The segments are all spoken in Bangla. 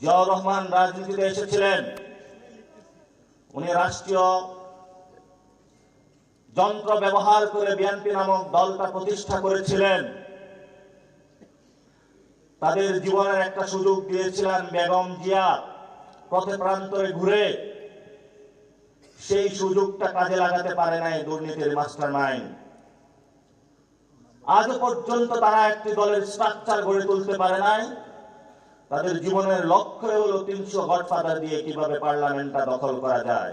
জিয়াউর রহমান রাজনীতিতে এসেছিলেন। উনি রাষ্ট্রীয় যন্ত্র ব্যবহার করে বিএনপি নামক দলটা প্রতিষ্ঠা করেছিলেন। তাদের জীবনের একটা সুযোগ দিয়েছিলেন বেগম জিয়া পথে প্রান্তরে ঘুরে। সেই সুযোগটা কাজে লাগাতে পারে নাই দুর্নীতির মাস্টার মাইন্ড আজও পর্যন্ত তারা একটি দলের স্ট্রাকচার গড়ে তুলতে পারে নাই। তাদের জীবনের লক্ষ্য হলো তিনশো গডফাদার দিয়ে কীভাবে পার্লামেন্টটা দখল করা যায়।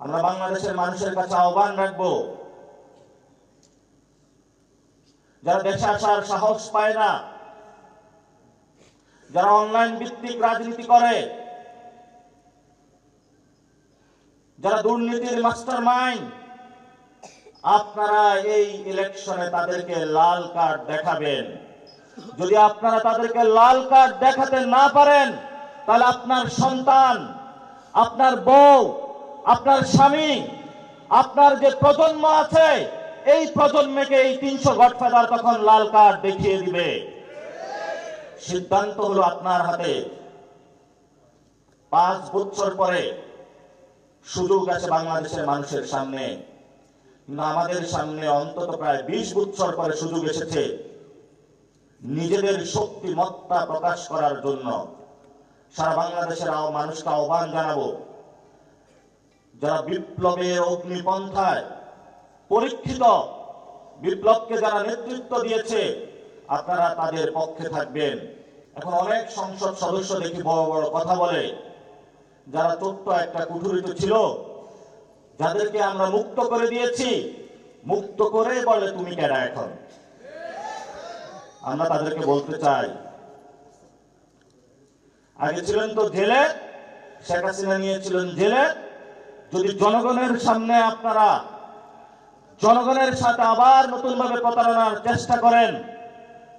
আমরা বাংলাদেশের মানুষের কাছে আহ্বান রাখব, যারা দেশে আসার সাহস পায় না, যারা অনলাইন ভিত্তিক রাজনীতি করে, যারা দুর্নীতির মাস্টার মাইন্ড আপনারা এই ইলেকশনে তাদেরকে লাল কার্ড দেখাবেন। যদি আপনারা তাদেরকে লাল কার্ড দেখাতে না পারেন, তাহলে আপনার সন্তান, আপনার বউ, আপনার স্বামী, আপনার যে প্রজন্ম আছে, এই প্রজন্মকে এই তিনশো গডফাদার তখন লাল কার্ড দেখিয়ে দিবে। সিদ্ধান্ত হলো আপনার হাতে। পাঁচ বছর পরে সুযোগ আছে বাংলাদেশের মানুষের সামনে। আমাদের সামনে অন্তত প্রায় বিশ বছর পরে সুযোগ এসেছে। নিজেদের শক্তিমত্তা প্রকাশ করার জন্য সারা বাংলাদেশের মানুষকে আহ্বান জানাব। যারা বিপ্লবে অগ্নিপন্থায় পরীক্ষিত, বিপ্লবকে যারা নেতৃত্ব দিয়েছে, আপনারা তাদের পক্ষে থাকবেন। এখন অনেক সংসদ সদস্য দেখি বড় বড় কথা বলে, যারা ছোট্ট একটা কুঠুরিতে ছিল, যাদেরকে আমরা মুক্ত করে দিয়েছি। মুক্ত করে বলে, তুমি কেনা এখন? আমরা তাদেরকে বলতে চাই। আগে ছিলেন তো জেলে, শেখ হাসিনা নিয়েছিলেন জেলে। যদি জনগণের সামনে আপনারা জনগণের সাথে আবার নতুন ভাবে প্রতারণার চেষ্টা করেন,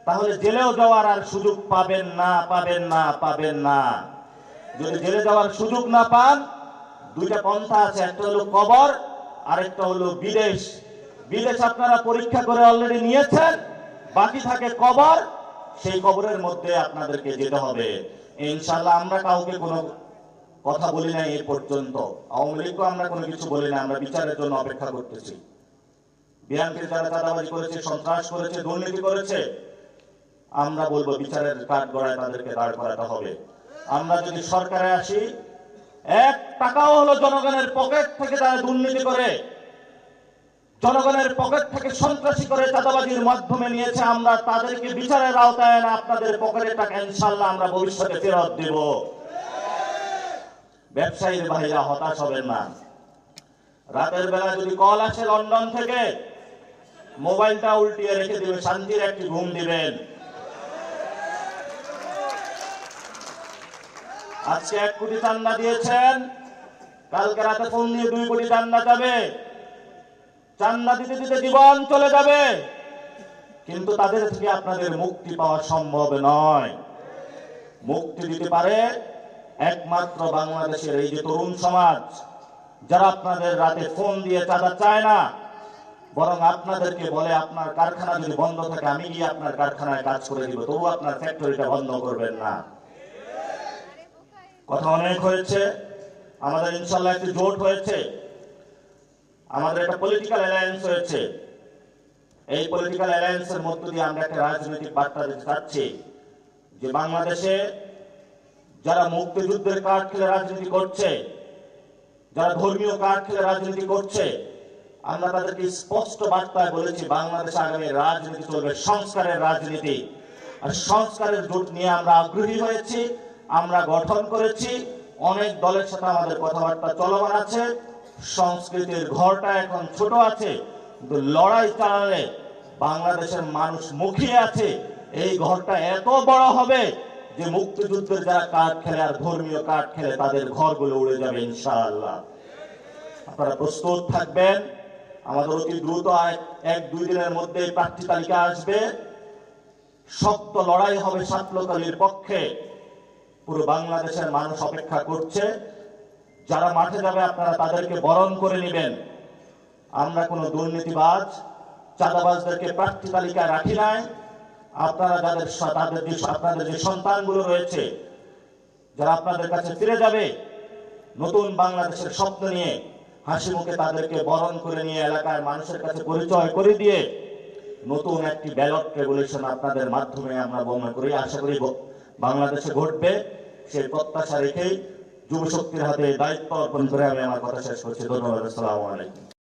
তাহলে জেলেও যাওয়ার আর সুযোগ পাবেন না পাবেন না পাবেন না। যদি জেলে যাওয়ার সুযোগ না পান, দুইটা পন্থা আছে, একটা হলো কবর, আরেকটা হলো বিদেশ। বিদেশ আপনারা পরীক্ষা করে অলরেডি নিয়েছেন। বাকি থাকে কবর, সেই কবরের মধ্যে আপনাদেরকে যেতে হবে। ইনশাল্লাহ আমরা কাউকে কোনো কথা বলি নাই এই পর্যন্ত। আওয়ামী লীগও আমরা কোনো কিছু বলি না আমরা বিচারের জন্য অপেক্ষা করতেছি। বিএনপির যারা চাঁদাবাজি করেছে, সন্ত্রাস করেছে, দুর্নীতি করেছে, আমরা বলব বিচারের কাঠ গড়ায় তাদেরকে দাঁড় করাতে হবে। আমরা যদি সরকারে আসি, এক টাকাও হলো জনগণের পকেট থেকে তারা দুর্নীতি করে। জনগণের পকেট থেকে সন্ত্রাসী করে চাঁদাবাজির মাধ্যমে নিয়েছে আমরা, তাদেরকে বিচারের আওতায় না আপনাদের পকেটে টাকা ইনশাল্লাহ আমরা ভবিষ্যতে ফেরত দেব। ব্যবসায়ীর ভাইরা হতাশ হবেন না। রাতের বেলা যদি কল আসে লন্ডন থেকে, মোবাইলটা উল্টিয়ে রেখে দিবে, শান্তির একটি ঘুম দিবেন। আজকে এক কোটি চান্দা দিয়েছেন, কালকে রাতে ফোন দিয়ে দুই কোটি চান্দা যাবে। চান্দা দিতে দিতে জীবন চলে যাবে। কিন্তু তাদের থেকে আপনাদের মুক্তি পাওয়া সম্ভব নয়। মুক্তি দিতে পারে একমাত্র বাংলাদেশের এই যে তরুণ সমাজ, যারা আপনাদের রাতে ফোন দিয়ে চাঁদা চায় না, বরং আপনাদেরকে বলে, আপনার কারখানা যদি বন্ধ থাকে, আমি গিয়ে আপনার কারখানায় কাজ করে দিব। তবু আপনার ফ্যাক্টরিটা বন্ধ করবেন না। কথা অনেক হয়েছে। আমাদের ইনশাল্লাহ একটি জোট হয়েছে। আমাদের একটা পলিটিক্যাল অ্যালায়েন্স হয়েছে এই পলিটিক্যাল অ্যালায়েন্সের মধ্য দিয়ে আমরা একটা রাজনৈতিক বার্তা দিতে চাচ্ছি যে বাংলাদেশে যারা মুক্তিযুদ্ধের কার্ড খেলে রাজনীতি করছে, যারা ধর্মীয় কার্ড খেলে রাজনীতি করছে, আমরা তাদেরকে স্পষ্ট বার্তায় বলেছি, বাংলাদেশে আগামী রাজনীতি চলবে, সংস্কারের রাজনীতি। আর সংস্কারের জোট নিয়ে আমরা আগ্রহী হয়েছি, আমরা গঠন করেছি, অনেক দলের সাথে আমাদের কথাবার্তা চলমান আছে। সংস্কৃতির ঘরটা এখন ছোট আছে। কিন্তু লড়াই চালালে বাংলাদেশের মানুষ মুখিয়ে আছে। এই ঘরটা এত বড় হবে যে মুক্তিযুদ্ধের যারা কার্ড খেলে আর ধর্মীয় কার্ড খেলে তাদের ঘরগুলো উড়ে যাবে ইনশাআল্লাহ। আপনারা প্রস্তুত থাকবেন। আমাদের অতি দ্রুত এক- দুই দিনের মধ্যে প্রার্থী তালিকা আসবে। শক্ত লড়াই হবে সাতলকালীর পক্ষে। পুরো বাংলাদেশের মানুষ অপেক্ষা করছে। যারা মাঠে যাবে, আপনারা তাদেরকে বরণ করে নেবেন। আমরা কোনো দুর্নীতিবাজ, চাঁদাবাজদেরকে প্রার্থী তালিকায় রাখি নাই। আপনারা যাদের তাদের যে আপনাদের যে সন্তানগুলো রয়েছে, যারা আপনাদের কাছে ফিরে যাবে, নতুন বাংলাদেশের স্বপ্ন নিয়ে হাসি মুখে তাদেরকে বরণ করে নিয়ে এলাকার মানুষের কাছে পরিচয় করে দিয়ে নতুন একটি ব্যালট রেগুলেশন আপনাদের মাধ্যমে আমরা বর্ণনা করি। আশা করি বাংলাদেশে ঘটবে। সেই প্রত্যাশা রেখেই যুব শক্তির হাতে দায়িত্ব অর্পণ করে আমি আমার কথা শেষ করছি। ধন্যবাদ আসসালামু আলাইকুম।